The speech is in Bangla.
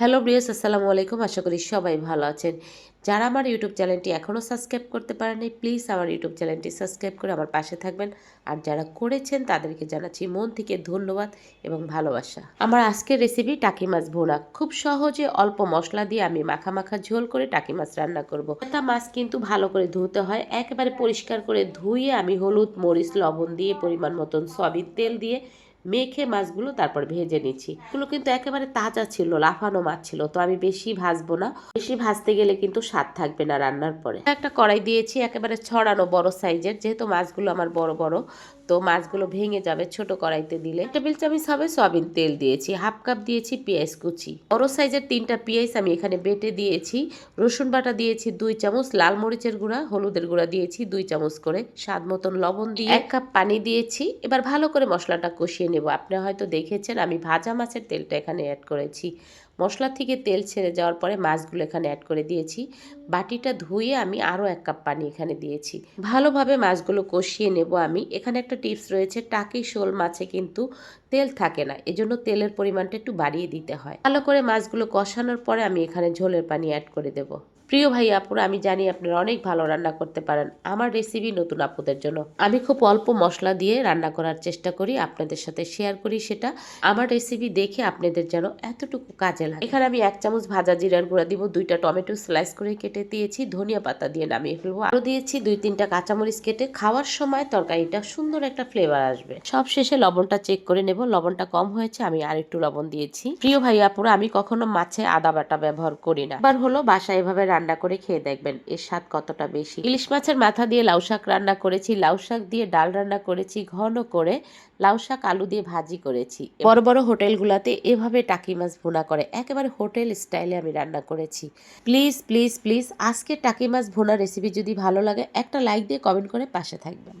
হ্যালো ব্রিয়াস আসসালামু আলাইকুম। আশা করি সবাই ভালো আছেন। যারা আমার ইউটিউব চ্যানেলটি এখনও সাবস্ক্রাইব করতে পারেনি প্লিজ আমার ইউটিউব চ্যানেলটি সাবস্ক্রাইব করে আমার পাশে থাকবেন। আর যারা করেছেন, তাদেরকে জানাচ্ছি মন থেকে ধন্যবাদ এবং ভালোবাসা। আমার আজকের রেসিপি টাকি মাছ ভোনা। খুব সহজে অল্প মশলা দিয়ে আমি মাখা মাখা ঝোল করে টাকি মাছ রান্না করব। তা মাছ কিন্তু ভালো করে ধুতে হয়। একেবারে পরিষ্কার করে ধুয়ে আমি হলুদ, মরিচ, লবণ দিয়ে পরিমাণ মতন সয়াবিন তেল দিয়ে মেখে মাছগুলো তারপর ভেজে নিচ্ছি। এগুলো কিন্তু একেবারে তাজা ছিল, লাফানো মাছ ছিল, তো আমি বেশি ভাজবো না। বেশি ভাজতে গেলে কিন্তু স্বাদ থাকবে না রান্নার পরে। একটা কড়াই দিয়েছি একেবারে ছড়ানো বড় সাইজের, যেহেতু মাছগুলো আমার বড় বড় তো মাছগুলো ভেঙে যাবে ছোট কড়াইতে দিলে। টেবিল চামচ হবে সয়াবিন তেল দিয়েছি, হাফ কাপ দিয়েছি পেঁয়াজ কুচি। বড় সাইজের তিনটা পেঁয়াজ আমি এখানে বেটে দিয়েছি। রসুন বাটা দিয়েছি দুই চামচ, লাল মরিচের গুঁড়া, হলুদের গুঁড়া দিয়েছি দুই চামচ করে, স্বাদ মতন লবণ দিয়ে এক কাপ পানি দিয়েছি। এবার ভালো করে মশলাটা কষিয়ে নেব। আপনি হয়তো দেখেছেন আমি ভাজা মাছের তেলটা এখানে অ্যাড করেছি। মশলা থেকে তেল ছেড়ে যাওয়ার পরে মাছগুলো এখানে অ্যাড করে দিয়েছি। বাটিটা ধুয়ে আমি আরও এক কাপ পানি এখানে দিয়েছি। ভালোভাবে মাছগুলো কষিয়ে নেব আমি। এখানে একটা টিপস রয়েছে, টাকি শোল মাছে কিন্তু তেল থাকে না, এজন্য তেলের পরিমাণটা একটু বাড়িয়ে দিতে হয়। ভালো করে মাছগুলো কষানোর পরে আমি এখানে ঝোলের পানি অ্যাড করে দেবো। প্রিয় ভাই আপুরা, আমি জানি আপনারা অনেক ভালো রান্না করতে পারেন। আমার রেসিপি নতুন আপুদের জন্য। আমি খুব অল্প মশলা দিয়ে রান্না করার চেষ্টা করি, আপনাদের সাথে শেয়ার করি সেটা। আমার রেসিপি দেখে আপনাদের যেন এতটুকু কাজে লাগে। এখানে আমি এক চামচ ভাজা জিরার গুঁড়া দিব, দুইটা টমেটো স্লাইস করে কেটে দিয়েছি, ধনিয়া পাতা দিয়ে নামিয়ে ফেলব। আরও দিয়েছি, দুই তিনটা কাঁচামরিচ কেটে খাওয়ার সময় তরকারিটা সুন্দর একটা ফ্লেভার আসবে। সব শেষে লবণটা চেক করে নেব, লবণটা কম হয়েছে, আমি আর একটু লবণ দিয়েছি। প্রিয় ভাই আপুরা, আমি কখনো মাছে আদা বাটা ব্যবহার করি না। এবার হলো বাসায় এভাবে রান্না করে খেয়ে দেখবেন। এর স্বাদ কতটা বেশি? ইলিশ মাছের মাথা দিয়ে লাউ শাক রান্না করেছি, লাউ শাক দিয়ে ডাল রান্না করেছি, ঘন করে লাউ শাক আলু দিয়ে ভাজি করেছি। বড় বড় হোটেলগুলোতে এভাবে টাকি মাছ ভুনা করে, একেবারে হোটেল স্টাইলে আমি রান্না করেছি। প্লিজ প্লিজ প্লিজ আজকে টাকি মাছ ভুনা রেসিপি যদি ভালো লাগে একটা লাইক দিয়ে কমেন্ট করে পাশে থাকবেন।